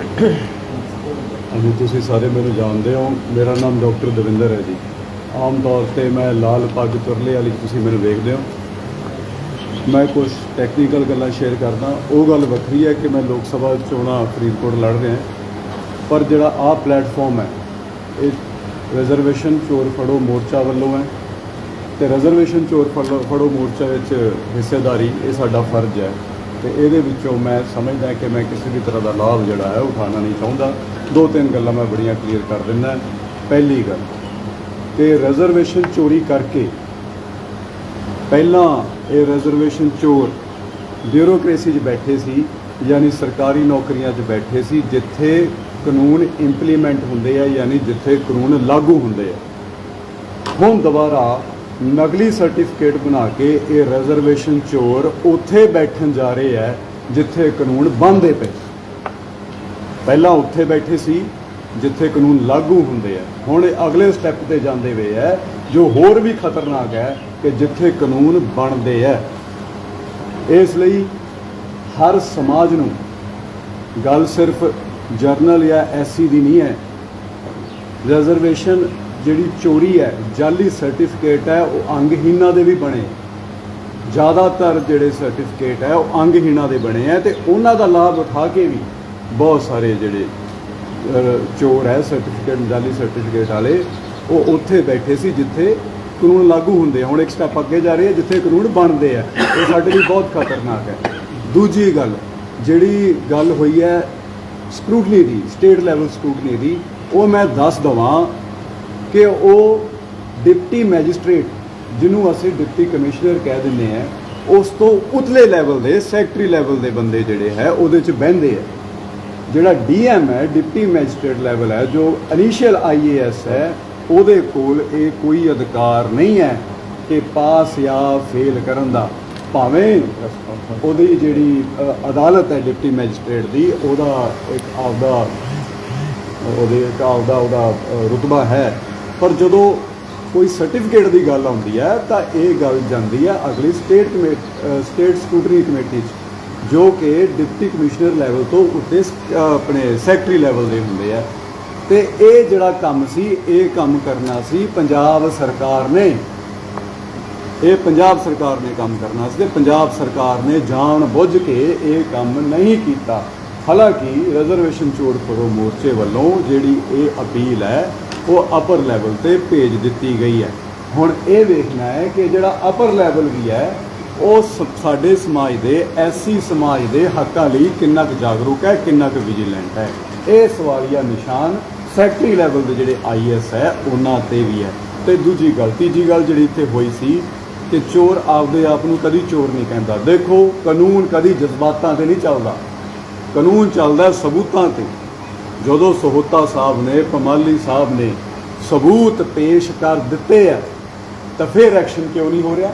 ਹਾਂਜੀ, ਤੁਸੀਂ ਸਾਰੇ ਮੈਨੂੰ ਜਾਣਦੇ ਹੋ। ਮੇਰਾ ਨਾਮ ਡਾਕਟਰ ਦਵਿੰਦਰ ਹੈ ਜੀ। ਆਮ ਤੌਰ ਤੇ ਮੈਂ ਲਾਲ ਪੱਗ ਤੁਰਲੇ ਵਾਲੀ ਤੁਸੀਂ ਮੈਨੂੰ ਵੇਖਦੇ ਹੋ। ਮੈਂ ਕੁਝ ਟੈਕਨੀਕਲ ਗੱਲਾਂ ਸ਼ੇਅਰ ਕਰਦਾ। ਉਹ ਗੱਲ ਵੱਖਰੀ ਹੈ ਕਿ ਮੈਂ ਲੋਕ ਸਭਾ ਚੋਣਾਂ ਫਰੀਦਕੋਟ ਲੜ ਰਿਹਾ ਪਰ ਜਿਹੜਾ ਆਹ ਪਲੇਟਫਾਰਮ ਹੈ, ਇਹ ਰਿਜ਼ਰਵੇਸ਼ਨ ਚੋਰ ਫੜੋ ਮੋਰਚਾ ਵੱਲੋਂ ਹੈ ਤੇ ਰਿਜ਼ਰਵੇਸ਼ਨ ਚੋਰ ਫੜੋ ਫੜੋ ਮੋਰਚਾ ਵਿੱਚ ਹਿੱਸੇਦਾਰੀ, ਇਹ ਸਾਡਾ ਫਰਜ਼ ਹੈ। ਤੇ ਇਹਦੇ ਵਿੱਚੋਂ ਮੈਂ ਸਮਝਦਾ ਕਿ ਮੈਂ ਕਿਸੇ ਵੀ ਤਰ੍ਹਾਂ ਦਾ ਲਾਭ ਜਿਹੜਾ ਹੈ ਉਠਾਉਣਾ ਨਹੀਂ ਚਾਹੁੰਦਾ। ਦੋ ਤਿੰਨ ਗੱਲਾਂ ਮੈਂ ਬੜੀਆਂ ਕਲੀਅਰ ਕਰ ਦਿੰਦਾ। ਪਹਿਲੀ ਗੱਲ ਕਿ ਰਿਜ਼ਰਵੇਸ਼ਨ ਚੋਰੀ ਕਰਕੇ ਪਹਿਲਾਂ ਇਹ ਰਿਜ਼ਰਵੇਸ਼ਨ ਚੋਰ ਬਿਊਰੋਕ੍ਰੇਸੀ 'ਚ ਬੈਠੇ ਸੀ, ਯਾਨੀ ਸਰਕਾਰੀ ਨੌਕਰੀਆਂ 'ਚ ਬੈਠੇ ਸੀ, ਜਿੱਥੇ ਕਾਨੂੰਨ ਇੰਪਲੀਮੈਂਟ ਹੁੰਦੇ ਆ, ਯਾਨੀ ਜਿੱਥੇ ਕਾਨੂੰਨ ਲਾਗੂ ਹੁੰਦੇ ਆ। ਹੁਣ ਦੁਬਾਰਾ ਨਕਲੀ ਸਰਟੀਫਿਕੇਟ ਬਣਾ ਕੇ ਇਹ ਰਿਜ਼ਰਵੇਸ਼ਨ ਚੋਰ ਉੱਥੇ ਬੈਠਣ ਜਾ ਰਹੇ ਆ ਜਿੱਥੇ ਕਾਨੂੰਨ ਬੰਦੇ ਪਏ। ਪਹਿਲਾਂ ਉੱਥੇ ਬੈਠੇ ਸੀ, ਜਿੱਥੇ ਕਾਨੂੰਨ ਲਾਗੂ ਹੁੰਦੇ ਆ ਹੁਣ ਇਹ ਅਗਲੇ ਸਟੈਪ ਤੇ ਜਾਂਦੇ ਵੇ ਆ ਜੋ ਹੋਰ ਵੀ ਖਤਰਨਾਕ ਹੈ ਕਿ ਜਿੱਥੇ ਕਾਨੂੰਨ ਬਣਦੇ ਆ ਇਸ ਲਈ ਹਰ ਸਮਾਜ ਨੂੰ ਗੱਲ ਸਿਰਫ ਜਰਨਲ ਜਾਂ ਐਸਸੀ ਦੀ ਨਹੀਂ ਹੈ। ਰਿਜ਼ਰਵੇਸ਼ਨ ਜਿਹੜੀ ਚੋਰੀ ਹੈ ਜਾਲੀ ਸਰਟੀਫਿਕੇਟ ਹੈ, ਉਹ ਅੰਗਹੀਨਾਂ ਦੇ ਵੀ ਬਣੇ। ਜ਼ਿਆਦਾਤਰ ਜਿਹੜੇ ਸਰਟੀਫਿਕੇਟ ਹੈ, ਉਹ ਅੰਗਹੀਨਾਂ ਦੇ ਬਣੇ ਹੈ ਤੇ ਉਹਨਾਂ ਦਾ ਲਾਭ ਉਠਾ ਕੇ ਵੀ ਬਹੁਤ ਸਾਰੇ ਜਿਹੜੇ ਚੋਰ ਹੈ ਸਰਟੀਫਿਕੇਟ ਜਾਲੀ ਸਰਟੀਫਿਕੇਟ ਵਾਲੇ, ਉਹ ਉੱਥੇ ਬੈਠੇ ਸੀ ਜਿੱਥੇ ਕਾਨੂੰਨ ਲਾਗੂ ਹੁੰਦੇ ਹੁਣ ਇੱਕ ਸਟੈਪ ਅੱਗੇ ਜਾ ਰਹੀ ਹੈ, ਜਿੱਥੇ ਕਾਨੂੰਨ ਬਣਦੇ ਆ। ਇਹ ਸਾਡੇ ਲਈ ਬਹੁਤ ਖਤਰਨਾਕ ਹੈ। ਦੂਜੀ ਗੱਲ, ਜਿਹੜੀ ਗੱਲ ਹੋਈ ਹੈ ਸਕਰੂਟਨੀ ਦੀ ਸਟੇਟ ਲੈਵਲ ਸਕਰੂਟਨੀ ਦੀ, ਉਹ ਮੈਂ ਦੱਸ ਦਵਾਂ। ਕਿ ਉਹ ਡਿਪਟੀ ਮੈਜਿਸਟ੍ਰੇਟ ਜਿਹਨੂੰ ਅਸੀਂ ਡਿਪਟੀ ਕਮਿਸ਼ਨਰ ਕਹਿ ਦਿੰਦੇ ਆ ਉਸ ਤੋਂ ਉਤਲੇ ਲੈਵਲ ਦੇ ਸੈਕਟਰੀ ਲੈਵਲ ਦੇ ਬੰਦੇ ਜਿਹੜੇ ਹੈ ਉਹਦੇ ਚ ਬਹਿੰਦੇ ਆ। ਜਿਹੜਾ ਡੀਐਮ ਹੈ ਡਿਪਟੀ ਮੈਜਿਸਟ੍ਰੇਟ ਲੈਵਲ ਹੈ ਜੋ ਇਨੀਸ਼ੀਅਲ ਆਈਏਐਸ ਹੈ ਉਹਦੇ ਕੋਲ ਇਹ ਕੋਈ ਅਧਿਕਾਰ ਨਹੀਂ ਹੈ ਕਿ ਪਾਸ ਜਾਂ ਫੇਲ ਕਰਨ ਦਾ। ਭਾਵੇਂ ਉਹਦੀ ਜਿਹੜੀ ਅਦਾਲਤ ਹੈ ਡਿਪਟੀ ਮੈਜਿਸਟ੍ਰੇਟ ਦੀ ਉਹਦਾ ਇੱਕ ਆਪਦਾ ਉਹਦੇ ਇੱਕ ਆਪਦਾ ਉਹਦਾ ਅ, ਰੁਤਬਾ ਹੈ। ਪਰ ਜਦੋਂ ਕੋਈ ਸਰਟੀਫਿਕੇਟ ਦੀ ਗੱਲ ਆਉਂਦੀ ਹੈ, ਤਾਂ ਇਹ ਗੱਲ ਜਾਂਦੀ ਹੈ ਅਗਲੀ state committee state secretary committee 'ਚ, ਜੋ ਕਿ ਡਿਪਟੀ ਕਮਿਸ਼ਨਰ ਲੈਵਲ ਤੋਂ ਉੱਤੇ ਆਪਣੇ ਸੈਕਟਰੀ ਲੈਵਲ ਦੇ ਹੁੰਦੇ ਆ। ਤੇ ਇਹ ਜਿਹੜਾ ਕੰਮ ਸੀ, ਇਹ ਕੰਮ ਕਰਨਾ ਸੀ ਪੰਜਾਬ ਸਰਕਾਰ ਨੇ। ਇਹ ਪੰਜਾਬ ਸਰਕਾਰ ਨੇ ਕੰਮ ਕਰਨਾ ਸੀ ਤੇ ਪੰਜਾਬ ਸਰਕਾਰ ਨੇ ਜਾਣ ਬੁੱਝ ਕੇ ਇਹ ਕੰਮ ਨਹੀਂ ਕੀਤਾ। ਹਾਲਾਂਕਿ ਰਿਜ਼ਰਵੇਸ਼ਨ ਚੋੜ ਫੜੋ ਮੋਰਚੇ ਵੱਲੋਂ ਜਿਹੜੀ ਇਹ ਅਪੀਲ ਹੈ ਉਹ ਅਪਰ ਲੈਵਲ ਤੇ ਭੇਜ ਦਿੱਤੀ ਗਈ ਹੈ। ਹੁਣ ਇਹ ਵੇਖਣਾ ਹੈ ਕਿ ਜਿਹੜਾ ਅਪਰ ਲੈਵਲ ਵੀ ਹੈ, ਉਹ ਸ- ਸਾਡੇ ਸਮਾਜ ਦੇ ਐਸੀ ਸਮਾਜ ਦੇ ਹੱਕਾਂ ਲਈ ਕਿੰਨਾ ਕੁ ਜਾਗਰੂਕ ਹੈ, ਕਿੰਨਾ ਕੁ ਵਿਜੀਲੈਂਟ ਹੈ। ਇਹ ਸਵਾਲੀਆ ਨਿਸ਼ਾਨ ਸੈਕਟਰੀ ਲੈਵਲ ਦੇ ਜਿਹੜੇ ਆਈਐਸ ਹੈ, ਉਹਨਾਂ ਤੇ ਵੀ ਹੈ। ਤੇ ਦੂਜੀ ਗੱਲ, ਤੀਜੀ ਗੱਲ ਜਿਹੜੀ ਇੱਥੇ ਹੋਈ ਸੀ ਕਿ ਚੋਰ ਆਪਦੇ ਆਪ ਨੂੰ ਕਦੀ ਚੋਰ ਨਹੀਂ ਕਹਿੰਦਾ। ਦੇਖੋ, ਕਾਨੂੰਨ ਕਦੀ ਜਜ਼ਬਾਤਾਂ ਤੇ ਨਹੀਂ ਚੱਲਦਾ। ਕਾਨੂੰਨ ਚੱਲਦਾ ਸਬੂਤਾਂ ਤੇ। ਜਦੋਂ ਸਹੋਤਾ ਸਾਹਿਬ ਨੇ, ਪਮਾਲੀ ਸਾਹਿਬ ਨੇ ਸਬੂਤ ਪੇਸ਼ ਕਰ ਦਿੱਤੇ ਆ, ਤਾਂ ਫਿਰ ਐਕਸ਼ਨ ਕਿਉਂ ਨਹੀਂ ਹੋ ਰਿਹਾ?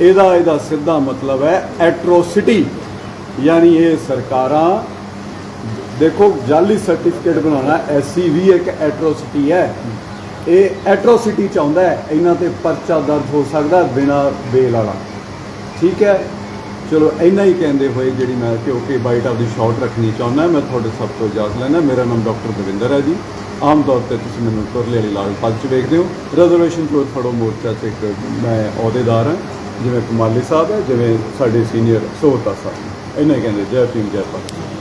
ਇਹਦਾ ਇਹਦਾ ਸਿੱਧਾ ਮਤਲਬ ਹੈ ਐਟਰੋਸਿਟੀ ਯਾਨੀ ਇਹ ਸਰਕਾਰਾਂ, ਦੇਖੋ, ਜਾਲੀ ਸਰਟੀਫਿਕੇਟ ਬਣਾਉਣਾ ਐਸਸੀ ਵੀ ਇੱਕ ਐਟਰੋਸਿਟੀ ਹੈ। ਇਹ ਐਟਰੋਸਿਟੀ ਚਾਹੁੰਦਾ ਹੈ, ਇਹਨਾਂ ਤੇ ਪਰਚਾ ਦਰਜ ਹੋ ਸਕਦਾ ਬਿਨਾ ਬੇਲ ਵਾਲਾ। ਠੀਕ ਹੈ? ਚਲੋ, ਇੰਨਾ ਹੀ ਕਹਿੰਦੇ ਹੋਏ ਜਿਹੜੀ ਮੈਂ ਕਿਉਂਕਿ ਬਾਈਟ ਆਫ ਦੀ ਸ਼ਾਰਟ ਰੱਖਣੀ ਚਾਹੁੰਦਾ, ਮੈਂ ਤੁਹਾਡੇ ਸਭ ਤੋਂ ਇਜਾਜ਼ਤ ਲੈਣਾ ਮੇਰਾ ਨਾਮ ਡਾਕਟਰ ਦਵਿੰਦਰ ਹੈ ਜੀ। ਆਮ ਤੌਰ ਤੇ ਤੁਸੀਂ ਮੈਨੂੰ ਤੁਰਲੇ ਵਾਲੀ ਲਾਲ ਪੱਗ 'ਚ ਵੇਖਦੇ ਹੋ। ਰਿਜ਼ਰਵੇਸ਼ਨ ਚੋਰ ਫੜੋ ਮੋਰਚਾ 'ਚ ਇੱਕ ਮੈਂ ਅਹੁਦੇਦਾਰ ਹਾਂ, ਜਿਵੇਂ ਕਮਾਲੀ ਸਾਹਿਬ ਹੈ, ਜਿਵੇਂ ਸਾਡੇ ਸੀਨੀਅਰ ਸੋਹਤਾ ਸਾਹਿਬ। ਇੰਨਾ ਹੀ ਕਹਿੰਦੇ, ਜੈ ਭੀਮ, ਜੈ ਭਾਰਤ।